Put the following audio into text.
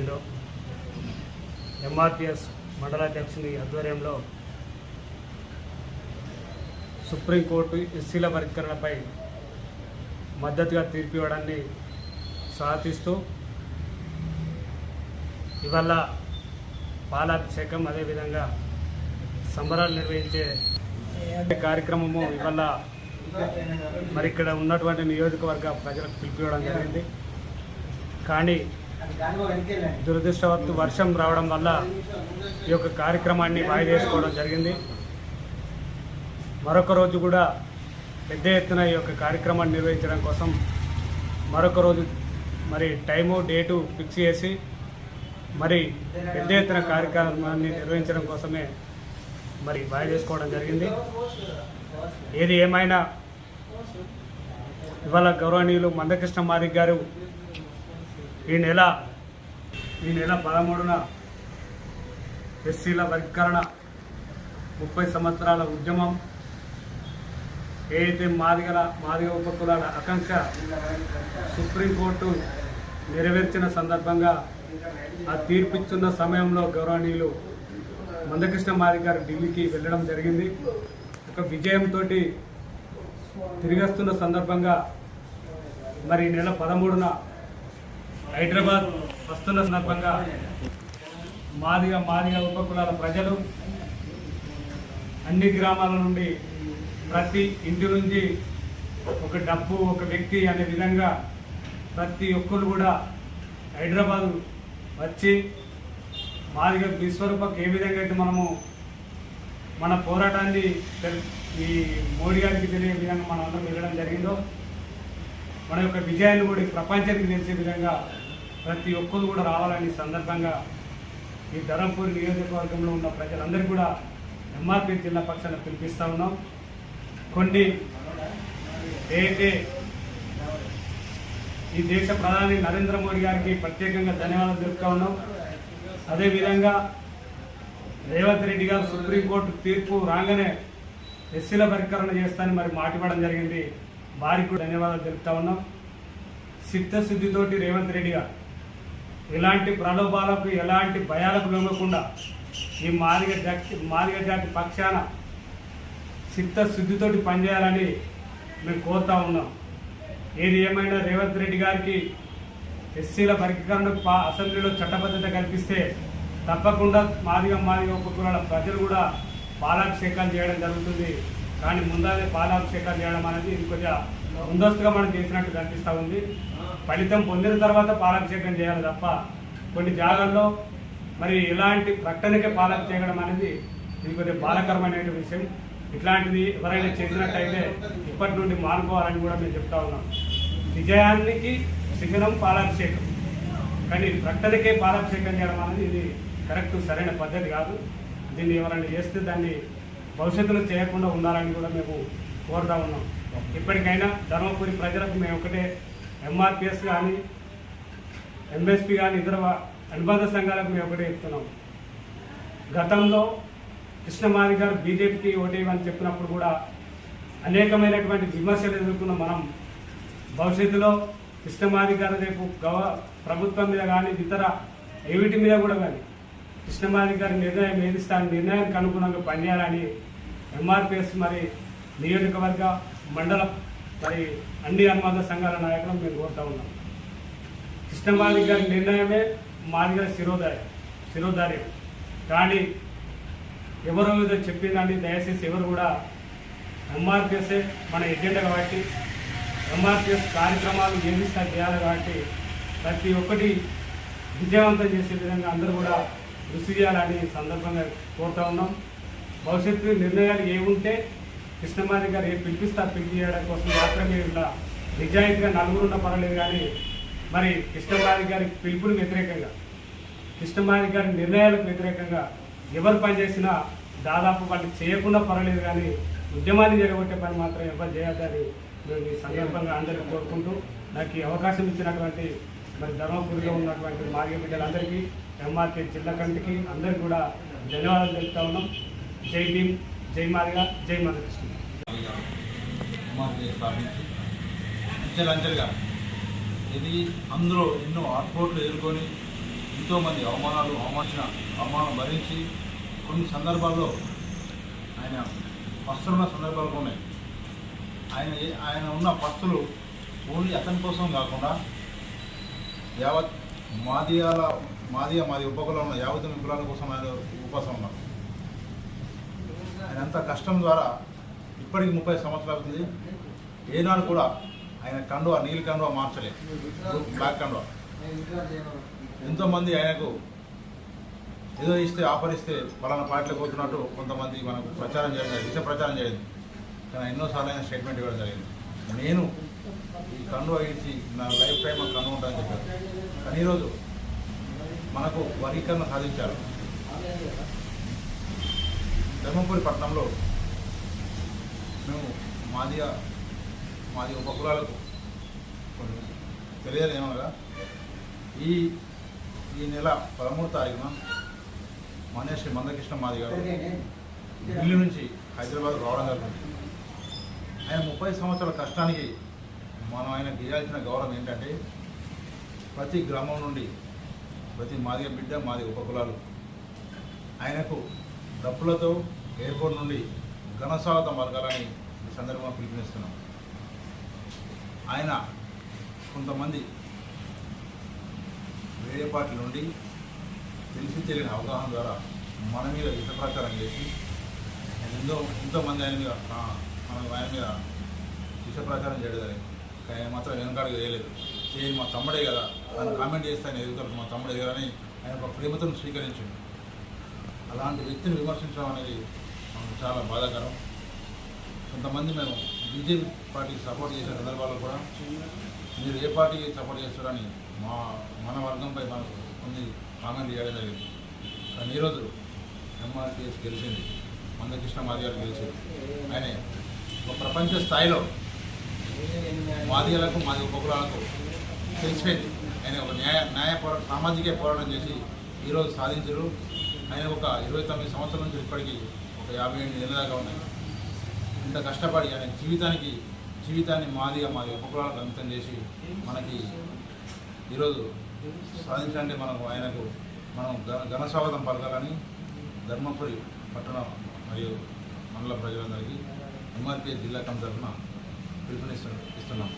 పరిధిలో ఎంఆర్పిఎస్ మండలాధ్యక్షుని ఆధ్వర్యంలో సుప్రీంకోర్టు ఎస్సీల వర్గీకరణపై మద్దతుగా తీర్పు ఇవ్వడాన్ని స్వాగతిస్తూ ఇవాళ పాలాభిషేకం అదేవిధంగా సంబరాలు నిర్వహించే కార్యక్రమము ఇవాళ మరి ఇక్కడ ఉన్నటువంటి నియోజకవర్గ ప్రజలకు పిలిపివ్వడం జరిగింది. కానీ దురదృష్టవత్తు వర్షం రావడం వల్ల ఈ యొక్క కార్యక్రమాన్ని వాయిదేసుకోవడం జరిగింది. మరొక రోజు కూడా పెద్ద ఎత్తున ఈ యొక్క కార్యక్రమాన్ని నిర్వహించడం కోసం మరొక రోజు మరి టైము డేటు ఫిక్స్ చేసి మరి పెద్ద ఎత్తున కార్యక్రమాన్ని నిర్వహించడం కోసమే మరి వాయిదా జరిగింది. ఏది ఏమైనా ఇవాళ గౌరవనీయులు మందకృష్ణ మాదిక్ గారు ఈ నెల ఈ నెల పదమూడున ఎస్సీల వర్గీకరణ ముప్పై సంవత్సరాల ఉద్యమం ఏదైతే మాదిగల మాదిగ ఉపకులాల ఆకాంక్ష సుప్రీంకోర్టు నెరవేర్చిన సందర్భంగా ఆ తీర్పిచ్చున్న సమయంలో గౌరవనీయులు మందకృష్ణ మాదిగ గారు ఢిల్లీకి వెళ్ళడం జరిగింది. ఒక విజయంతో తిరిగొస్తున్న సందర్భంగా మరి ఈ నెల పదమూడున హైదరాబాద్ వస్తున్న సందర్భంగా మాదిగ మాదిగ ఉపకులాల ప్రజలు అన్ని గ్రామాల నుండి ప్రతి ఇంటి నుంచి ఒక డబ్బు ఒక వ్యక్తి అనే విధంగా ప్రతి ఒక్కరు కూడా హైదరాబాద్ వచ్చి మాదిగ విశ్వరూపకు ఏ విధంగా అయితే మనము మన పోరాటాన్ని ఈ మోడీ గారికి తెలియ విధంగా మనం అందరం వెళ్ళడం జరిగిందో మన యొక్క విజయాన్ని కూడా ప్రపంచానికి తెలిసే విధంగా ప్రతి ఒక్కరు కూడా రావాలని సందర్భంగా ఈ ధరంపూర్ నియోజకవర్గంలో ఉన్న ప్రజలందరూ కూడా ఎంఆర్పీ జిల్లా పక్షాన పిలిపిస్తా ఉన్నాం. కొన్ని ఏదైతే ఈ దేశ ప్రధాని నరేంద్ర మోడీ గారికి ప్రత్యేకంగా ధన్యవాదాలు తెలుపుతా ఉన్నాం. అదేవిధంగా రేవంత్ రెడ్డి గారు సుప్రీంకోర్టు తీర్పు రాగానే ఎస్సీల పరికరణ చేస్తానని మరి మాటిపడడం జరిగింది. వారికి కూడా ధన్యవాదాలు తెలుపుతా ఉన్నాం. చిత్తశుద్ధితోటి రేవంత్ రెడ్డి గారు ఎలాంటి ప్రలోభాలకు ఎలాంటి భయాలకు లొంగకుండా ఈ మాదిగ జాతి మాదిగ జాతి పక్షాన చిత్తశుద్ధితోటి పనిచేయాలని మేము కోరుతా ఉన్నాం. ఏది ఏమైనా రేవంత్ రెడ్డి గారికి ఎస్సీల వర్గీకరణకు అసెంబ్లీలో చట్టబద్ధత కల్పిస్తే తప్పకుండా మాదిగ మాదిగ ఉపకులాల ప్రజలు కూడా పాలాభిషేకాలు చేయడం జరుగుతుంది. కానీ ముందానే పాలాభిషేకాలు చేయడం అనేది ఇది కొద్దిగా ముందస్తుగా మనం చేసినట్టు కనిపిస్తూ ఉంది. ఫలితం పొందిన తర్వాత పాలాభిషేకం చేయాలి తప్ప కొన్ని జాగాల్లో మరి ఇలాంటి ప్రకటనకే చేయడం అనేది ఇది కొద్దిగా బాధకరమైన విషయం. ఇట్లాంటిది ఎవరైనా చేసినట్టయితే ఇప్పటి నుండి మానుకోవాలని కూడా మేము చెప్తా ఉన్నాం. విజయానికి శిఖరం పాలాభిషేకం. కానీ ప్రకటనకే పాలాభిషేకం చేయడం అనేది ఇది కరెక్ట్ సరైన పద్ధతి కాదు. దీన్ని ఎవరైనా చేస్తే దాన్ని భవిష్యత్తులో చేయకుండా ఉండాలని కూడా మేము కోరుతా ఉన్నాం. ఇప్పటికైనా ధర్మపురి ప్రజలకు మేము ఒకటే ఎంఆర్పిఎస్ కానీ ఎంఎస్పి కానీ ఇతర అనుబంధ సంఘాలకు మేము ఒకటే చెప్తున్నాం. గతంలో కృష్ణమాది గారు బీజేపీకి ఓటేయమని చెప్పినప్పుడు కూడా అనేకమైనటువంటి విమర్శలు ఎదుర్కొన్న మనం భవిష్యత్తులో కృష్ణమాది గారు రేపు గవ ప్రభుత్వం మీద కానీ ఇతర ఏవిటి మీద కూడా కానీ కృష్ణమాది గారి నిర్ణయం ఏది నిర్ణయానికి అనుగుణంగా పనిచేయాలని ఎంఆర్పిఎస్ మరి నియోజకవర్గ మండలం మరి అన్ని అనుబంధ సంఘాల నాయకులు మేము కోరుతా ఉన్నాం. కృష్ణమాది గారి నిర్ణయమే మాది గారి శిరోధార్యం శిరోధార్యం కానీ ఎవరో ఏదో చెప్పిందని దయచేసి ఎవరు కూడా ఎంఆర్పిఎస్ఏ మన ఎజెండా కాబట్టి ఎంఆర్పిఎస్ కార్యక్రమాలు ఏమిస్తా చేయాలి కాబట్టి ప్రతి ఒక్కటి విజయవంతం చేసే విధంగా అందరూ కూడా కృషి చేయాలని సందర్భంగా కోరుతా ఉన్నాం. భవిష్యత్తు నిర్ణయాలు ఏముంటే కృష్ణమారి గారు పిలిపిస్తా పిలిపి చేయడం కోసం మాత్రమే ఇలా నిజాయితీగా నలుగురున్న పర్వాలేదు కానీ మరి కృష్ణమారి గారి పిలుపులకు వ్యతిరేకంగా కృష్ణమారి గారి నిర్ణయాలకు వ్యతిరేకంగా ఎవరు పనిచేసినా దాదాపు వాళ్ళు చేయకుండా పర్వాలేదు కానీ ఉద్యమాన్ని జరగబట్టే పని మాత్రం ఎవరు చేయొద్దని మేము ఈ సందర్భంగా అందరికీ కోరుకుంటూ నాకు ఈ అవకాశం ఇచ్చినటువంటి మరి ధర్మపురిలో ఉన్నటువంటి మార్గ బిడ్డలందరికీ ఎంఆర్కే జిల్లా కంటికి అందరికీ కూడా ధన్యవాదాలు తెలుపుతా ఉన్నాం. జై భీమ్. జై మాదిగా జై మధుకృష్ణ కుమార్తె స్థాపించి అంచెలంచెలుగా ఇది అందులో ఎన్నో ఆటుపోట్లు ఎదుర్కొని ఎంతోమంది అవమానాలు అవమానించిన అవమానం భరించి కొన్ని సందర్భాల్లో ఆయన పస్తులున్న సందర్భాలు కూడా ఉన్నాయి. ఆయన ఆయన ఉన్న పస్తులు ఓన్లీ అతని కోసం కాకుండా యావత్ మాదియాల మాదియా మాది ఉపకులం ఉన్న యావత్ కులాల కోసం ఆయన ఉపాసం ఉన్నారు. ఆయన అంత కష్టం ద్వారా ఇప్పటికి ముప్పై సంవత్సరాలు అవుతుంది. ఏనాడు కూడా ఆయన కండువ నీలి కండువ మార్చలేదు. బ్లాక్ కండువ. ఎంతోమంది ఆయనకు ఏదో ఇస్తే ఆఫర్ ఇస్తే పలానా పార్టీలకు పోతున్నట్టు కొంతమంది మనకు ప్రచారం చేయడం జరిగింది విష ప్రచారం చేయదు కానీ ఎన్నోసార్లు ఆయన స్టేట్మెంట్ ఇవ్వడం జరిగింది. నేను ఈ కండువ ఇచ్చి నా లైఫ్ టైం కండువ ఉంటుందని చెప్పారు కానీ ఈరోజు మనకు వర్గీకరణ సాధించారు. ధర్మపురి పట్టణంలో మేము మాదిగ మాది ఉపకులాలకు కొన్ని తెలియదు ఏమనగా. ఈ ఈ నెల పదమూడు తారీఖున శ్రీ మందకృష్ణ మాది గారు ఢిల్లీ నుంచి హైదరాబాద్ రావడం జరుగుతుంది. ఆయన ముప్పై సంవత్సరాల కష్టానికి మనం ఆయన గీయాల్సిన గౌరవం ఏంటంటే ప్రతి గ్రామం నుండి ప్రతి మాదిగ బిడ్డ మాది ఉపకులాలు ఆయనకు డప్పులతో ఎయిర్పోర్ట్ నుండి ఘన స్వాగతం పలకాలని ఈ సందర్భంగా పిలుపునిస్తున్నాం. ఆయన కొంతమంది వేరే పార్టీ నుండి తెలిసి తెలియని అవగాహన ద్వారా మన మీద హిత ప్రచారం చేసి ఎంతో ఎంతోమంది ఆయన మీద మన ఆయన మీద విష ప్రచారం చేయడం జరిగింది. కానీ ఆయన మాత్రం వెనకాడుగు వేయలేదు. చేయి మా తమ్ముడే కదా ఆయన కామెంట్ చేస్తే ఆయన ఎదుగుతారు మా తమ్ముడే కదా అని ఆయన ఒక ప్రేమతో స్వీకరించింది అలాంటి వ్యక్తిని విమర్శించడం అనేది మనకు చాలా బాధాకరం. కొంతమంది మేము బీజేపీ పార్టీకి సపోర్ట్ చేసే సందర్భాల్లో కూడా మీరు ఏ పార్టీకి సపోర్ట్ చేస్తారని మా మన వర్గంపై మనకు కొన్ని కామెంట్ చేయడం జరిగింది. కానీ ఈరోజు ఎంఆర్పిఎస్ గెలిచింది మందకృష్ణ మాదిగారు గెలిచింది. ఆయన ఒక ప్రపంచ స్థాయిలో మాదిగలకు మాది ఉపకులాలకు తెలిసిపోయింది. ఆయన ఒక న్యాయ న్యాయ పోరాటం సామాజిక పోరాటం చేసి ఈరోజు సాధించరు. ఆయన ఒక ఇరవై తొమ్మిది సంవత్సరాల నుంచి ఇప్పటికీ ఒక యాభై ఏడు నెలల దాకా ఉన్నాయి ఇంత కష్టపడి ఆయన జీవితానికి జీవితాన్ని మాదిగా మాది ఉపకులాలకు అంతం చేసి మనకి ఈరోజు సాధించాలంటే మనకు ఆయనకు మనం ఘన స్వాగతం పలకాలని ధర్మపురి పట్టణం మరియు మండల ప్రజలందరికీ ఎంఆర్పీ జిల్లా కమిటీ తరఫున పిలుపునిస్తున్నాం ఇస్తున్నాం.